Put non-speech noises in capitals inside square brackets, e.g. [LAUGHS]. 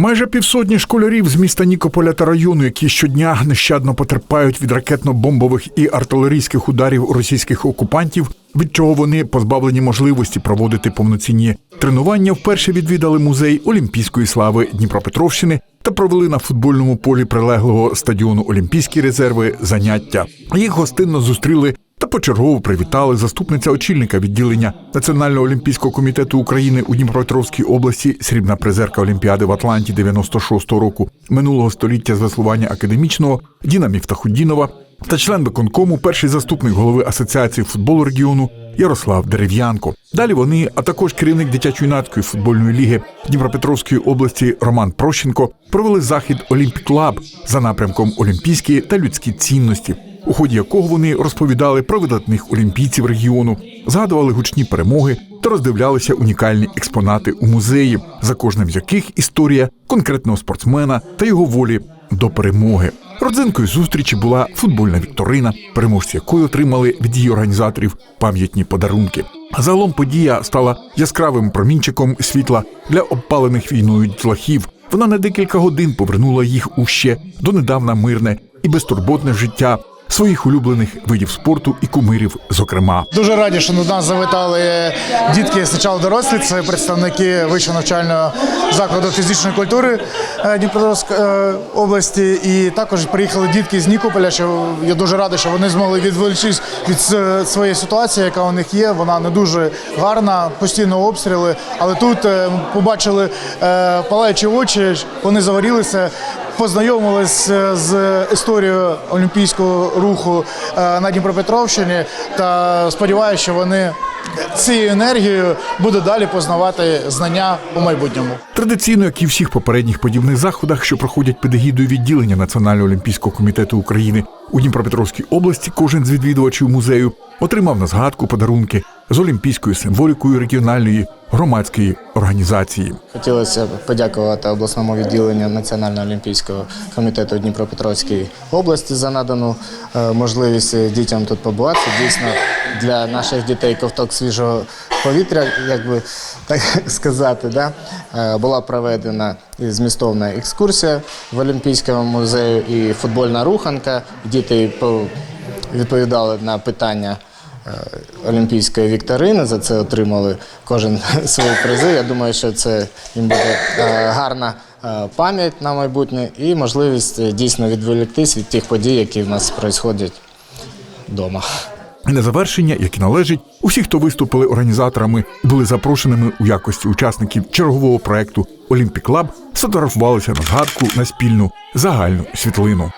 Майже півсотні школярів з міста Нікополя та району, які щодня нещадно потерпають від ракетно-бомбових і артилерійських ударів російських окупантів, від чого вони позбавлені можливості проводити повноцінні тренування, вперше відвідали музей Олімпійської слави Дніпропетровщини та провели на футбольному полі прилеглого стадіону Олімпійські резерви заняття. Їх гостинно зустріли та почергово привітали заступниця очільника відділення Національного олімпійського комітету України у Дніпропетровській області, срібна призерка Олімпіади в Атланті 96-го року минулого століття з веслування академічного Діна Міфтахудінова та член виконкому, перший заступник голови асоціації футболу регіону Ярослав Дерев'янко. Далі вони, а також керівник дитячо-юнацької футбольної ліги Дніпропетровської області Роман Прощенко провели захід Олімпік Лаб за напрямком Олімпійські та людські цінності, у ході якого вони розповідали про видатних олімпійців регіону, згадували гучні перемоги та роздивлялися унікальні експонати у музеї, за кожним з яких історія конкретного спортсмена та його волі до перемоги. Родзинкою зустрічі була футбольна вікторина, переможці якої отримали від її організаторів пам'ятні подарунки. Загалом подія стала яскравим промінчиком світла для обпалених війною дітлахів. Вона на декілька годин повернула їх у ще донедавна мирне і безтурботне життя своїх улюблених видів спорту і кумирів, зокрема. Дуже раді, що до нас завітали дітки спочатку дорослі. Це представники вищого навчального закладу фізичної культури е, Дніпропетровської е, області. І також приїхали дітки з Нікополя. Що я дуже радий, що вони змогли відволічись від своєї ситуації, яка у них є. Вона не дуже гарна, постійно обстріли. Але тут е, побачили палаючі очі, вони загорілися. Познайомилися з історією олімпійського руху е, на Дніпропетровщині та сподіваюся, що вони цією енергією будуть далі познавати знання у майбутньому. Традиційно, як і всіх попередніх подібних заходах, що проходять під егідою відділення Національного олімпійського комітету України у Дніпропетровській області, кожен з відвідувачів музею отримав на згадку подарунки з олімпійською символікою регіональної громадської організації. Хотілося б подякувати обласному відділенню Національного олімпійського комітету Дніпропетровської області за надану е, можливість дітям тут побувати. Дійсно, для наших дітей ковток свіжого повітря, як би так [LAUGHS] сказати, да? Е, була проведена змістовна екскурсія в Олімпійському музеї і футбольна руханка. Діти відповідали на питання. Е, Олімпійської вікторини за це отримали кожен [LAUGHS] свої призи. Я думаю, що це їм буде е, гарна е, пам'ять на майбутнє і можливість дійсно відволіктись від тих подій, які в нас відбуваються вдома. На завершення, як і належить, усі, хто виступили організаторами, були запрошеними у якості учасників чергового проекту Олімпік Лаб, сфотографувалися на згадку на спільну загальну світлину.